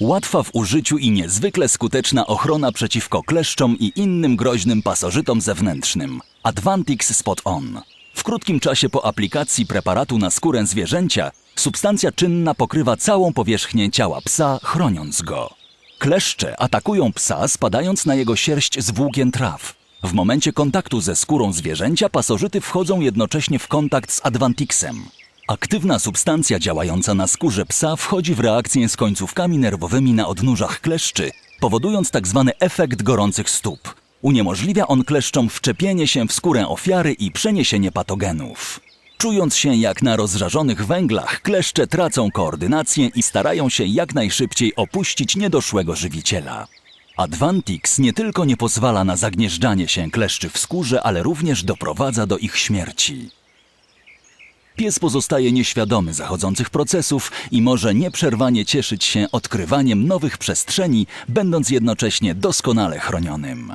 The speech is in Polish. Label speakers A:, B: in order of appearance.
A: Łatwa w użyciu i niezwykle skuteczna ochrona przeciwko kleszczom i innym groźnym pasożytom zewnętrznym. Advantix Spot On. W krótkim czasie po aplikacji preparatu na skórę zwierzęcia, substancja czynna pokrywa całą powierzchnię ciała psa, chroniąc go. Kleszcze atakują psa, spadając na jego sierść z włókien traw. W momencie kontaktu ze skórą zwierzęcia pasożyty wchodzą jednocześnie w kontakt z Advantixem. Aktywna substancja działająca na skórze psa wchodzi w reakcję z końcówkami nerwowymi na odnóżach kleszczy, powodując tzw. efekt gorących stóp. Uniemożliwia on kleszczom wczepienie się w skórę ofiary i przeniesienie patogenów. Czując się jak na rozżarzonych węglach, kleszcze tracą koordynację i starają się jak najszybciej opuścić niedoszłego żywiciela. Advantix nie tylko nie pozwala na zagnieżdżanie się kleszczy w skórze, ale również doprowadza do ich śmierci. Pies pozostaje nieświadomy zachodzących procesów i może nieprzerwanie cieszyć się odkrywaniem nowych przestrzeni, będąc jednocześnie doskonale chronionym.